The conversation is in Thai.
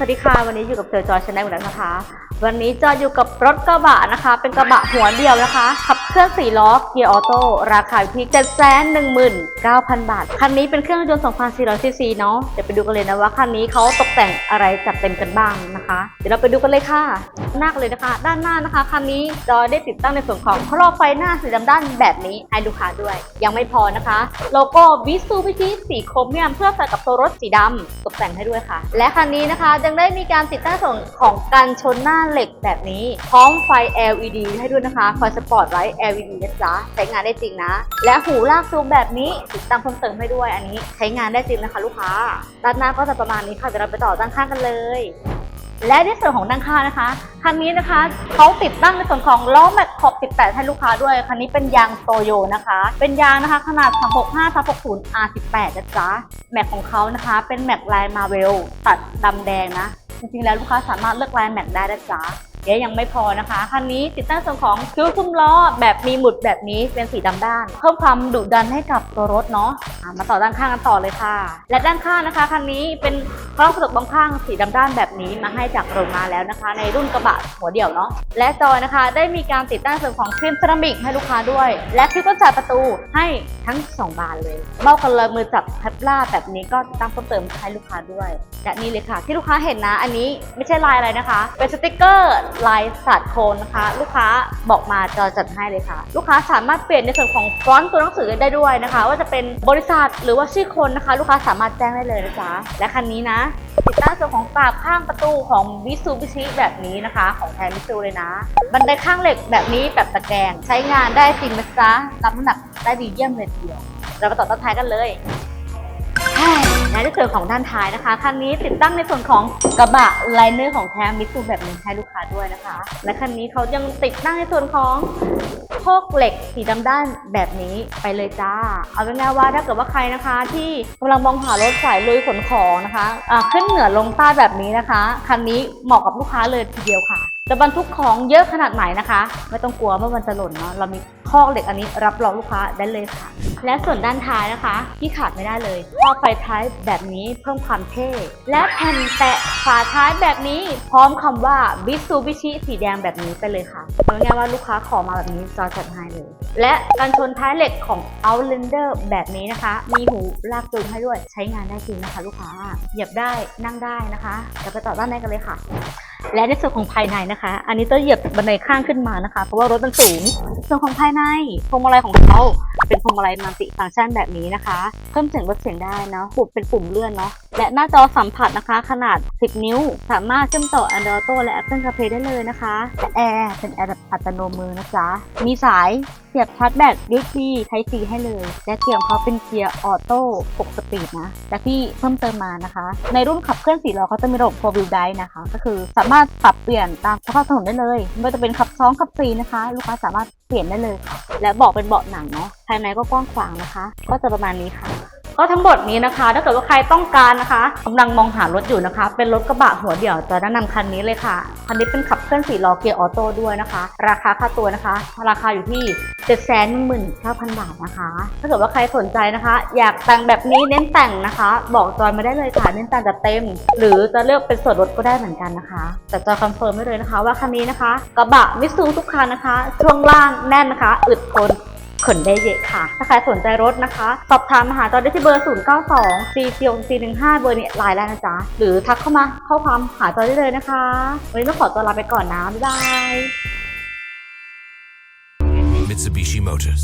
สวัสดีค่ะ วันนี้อยู่กับเจอจอยชาแนลแล้วนะคะ วันนี้จอยอยู่กับรถกระบะนะคะ เป็นกระบะหัวเดียวนะคะ ขับเคลื่อน4ล้อเกียร์ออโต้ราคาอยู่ที่719,000บาท คันนี้เป็นเครื่องยนต์2,400ซีซีเนาะเดี๋ยวไปดูกันเลยนะว่าคันนี้เขาตกแต่งอะไรจัดเต็มกันบ้างนะคะ เดี๋ยวเราไปดูกันเลยค่ะหน้ากันเลยนะคะ ด้านหน้านะคะคันนี้จอยได้ติดตั้งในส่วนของครอบไฟหน้าสีดำด้านแบบนี้ให้ลูกค้าด้วย ยังไม่พอนะคะ โลโก้วิสูพิชิสีโครเมียมเพื่อใส่กับตัวรถสีดำตกแต่งให้ด้วยค่ะ และคันนี้นะคะยังได้มีการติดตั้งส่วนของกันชนหน้าเหล็กแบบนี้ พร้อมไฟ LED ให้ด้วยนะคะไฟสปอร์ตไลท์ LED นะจ๊ะใช้งานได้จริงนะ และหูลากซูมแบบนี้ติดตั้งเพิ่มเติมให้ด้วยอันนี้ ใช้งานได้จริงนะคะ ลูกค้าด้านหน้าก็จะประมาณนี้ค่ะเดี๋ยวเราไปต่อด้านข้างกันเลย และในส่วนของด้านข้างนะคะคันนี้นะคะเขาติดตั้งในส่วนของล้อแม็กขอบ 18 ให้ลูกค้าด้วย คันนี้เป็นยางโตโยนะคะ เป็นยางนะคะขนาด 365 360 R18 นะจ๊ะ แม็กของเขานะคะ เป็นแม็กลายมาเวลตัดดำแดงนะ จริงๆแล้วลูกค้าสามารถเลือกลายแม็กได้นะจ๊ะ เยยังไม่พอนะคะคันนี้ติดตั้งส่วนของคิ้วคุ้มล้อแบบมีหมุดแบบนี้เป็นสีดำด้าน เพิ่มความดุดันให้กับตัวรถเนาะมาต่อด้านข้างกันต่อเลยค่ะ และด้านข้างนะคะคันนี้เป็นกล้องกระจกมองข้างสีดำด้านแบบนี้มาให้จากโรงงานแล้วนะคะ ในรุ่นกระบะหัวเดี่ยวเนาะและจอยนะคะได้มีการติดตั้งส่วนของครีมเซรามิกให้ลูกค้าด้วย และคลิปกระจายประตูให้ทั้งสองบานเลยเบ้ากันเลยมือจับแทบล่าแบบนี้ก็ติดตั้งเพิ่มเติมให้ลูกค้าด้วยและนี่เลยค่ะ ที่ลูกค้าเห็นนะ อันนี้ไม่ใช่ลายอะไรนะคะ เป็นสติกเกอร์ลายสัตว์โคนนะคะ ลูกค้าบอกมาจะจัดให้เลยค่ะ ลูกค้าสามารถเปลี่ยนในส่วนของฟอนต์ตัวหนังสือได้ด้วยนะคะ ว่าจะเป็นบริษัทหรือว่าชื่อคนนะคะ ลูกค้าสามารถแจ้งได้เลยนะจ๊ะและคันนี้นะ ติดตั้งส่วนของกราบข้างประตูของวิซูบิชิแบบนี้นะคะ ของแทนมิซูเลยนะ บันไดข้างเหล็กแบบนี้แบบตะแกรงใช้งานได้จริงนะจ๊ะรับน้ำหนักได้ดีเยี่ยมเลยทีเดียวเราไปต่อต้นท้ายกันเลย และในส่วนของด้านท้ายนะคะคันนี้ติดตั้งในส่วนของกระบะไลเนอร์ของแท้มิตซูแบบนี้ให้ลูกค้าด้วยนะคะ และคันนี้เขายังติดตั้งในส่วนของโคกเหล็กสีดำด้านแบบนี้ไปเลยจ้า เอาเป็นไงว่าถ้าเกิดว่าใครนะคะ ที่กำลังมองหารถสายลุยขนของนะคะอ่าขึ้นเหนือลงใต้แบบนี้นะคะคันนี้เหมาะกับลูกค้าเลยทีเดียวค่ะจะบรรทุกของเยอะขนาดไหนนะคะ ไม่ต้องกลัวว่ามันจะหล่นเนาะเรามี ข้อเหล็กอันนี้รับรองลูกค้าได้เลยค่ะ และส่วนด้านท้ายนะคะ ที่ขาดไม่ได้เลยข้อไฟท้ายแบบนี้เพิ่มความเท่ และแผ่นแตะฝาท้ายแบบนี้ พร้อมคำว่าบิซูบิชิสีแดงแบบนี้ไปเลยค่ะเอาง่ายว่าลูกค้าขอมาแบบนี้จอจัดให้เลย และการชนท้ายเหล็กของ Outlander แบบนี้นะคะ มีหูลากจูงให้ด้วยใช้งานได้จริงนะคะ ลูกค้าเหยียบได้นั่งได้นะคะเดี๋ยวไปต่อด้านในกันเลยค่ะ และในส่วนของภายในนะคะ อันนี้ต้องเหยียบบันไดข้างขึ้นมานะคะ เพราะว่ารถมันสูง ส่วนของภายในพวงมาลัยของเขาเป็นพวงมาลัยมัลติฟังก์ชันแบบนี้นะคะ เพิ่มเสียงลดเสียงได้เนาะปุ่มเป็นปุ่มเลื่อนเนาะ และหน้าจอสัมผัสนะคะ ขนาด 10 นิ้ว สามารถเชื่อมต่อ Android Auto และ Apple CarPlay ได้เลยนะคะแแอร์เป็นแอร์แบบอัตโนมือนะจ๊ะ มีสายเสียบชาร์จแบต USB Type C ให้เลย และเกียร์ของเขาเป็นเกียร์ออโต้6สปีดนะ และที่เพิ่มเติมมานะคะ ในรุ่นขับเคลื่อน4ล้อเขาจะมีระบบ4 wheel drive นะคะ ก็คือสาามารถปรับเปลี่ยนตามสภาพถนนได้เลยไม่ว่าจะเป็นขับสองขับ4นะคะ ลูกค้าสามารถเปลี่ยนได้เลย และเบาะเป็นเบาะหนังเนาะภายในก็กว้างขวางนะคะ ก็จะประมาณนี้ค่ะ ก็ทั้งหมดนี้นะคะ ถ้าเกิดว่าใครต้องการนะคะกำลังมองหารถอยู่นะคะ เป็นรถกระบะหัวเดี่ยวจะแนะนำคันนี้เลยค่ะ คันนี้เป็นขับเคลื่อนสี่ล้อเกียร์ออโต้ด้วยนะคะ ราคาค่าตัวนะคะ ราคาอยู่ที่7 1 9 0 0 0บาทนะคะ ถ้าเกิดว่าใครสนใจนะคะ อยากแต่งแบบนี้เน้นแต่งนะคะ บอกจอยมาได้เลยค่ะ เน้นแต่งจะเต็ม หรือจะเลือกเป็นส่วนลดก็ได้เหมือนกันนะคะ แต่จอยคอนเฟิร์มไว้เลยนะคะ ว่าคันนี้นะคะ กระบะมิตซูทุกคันนะคะ ช่วงล่างแน่นนะคะ อึดทน ขนได้เยอะค่ะ ถ้าใครสนใจรถนะคะ สอบถามมาหาจอยได้ที่เบอร์ 0 9 2 4 4 4 1 5 เบอร์นี้ไลน์แล้วนะจ๊ะ หรือทักเข้ามาข้อความหาจอยได้เลยนะคะ วันนี้ต้องขอตัวลาไปก่อนนะ บ๊ายบาย Mitsubishi Motors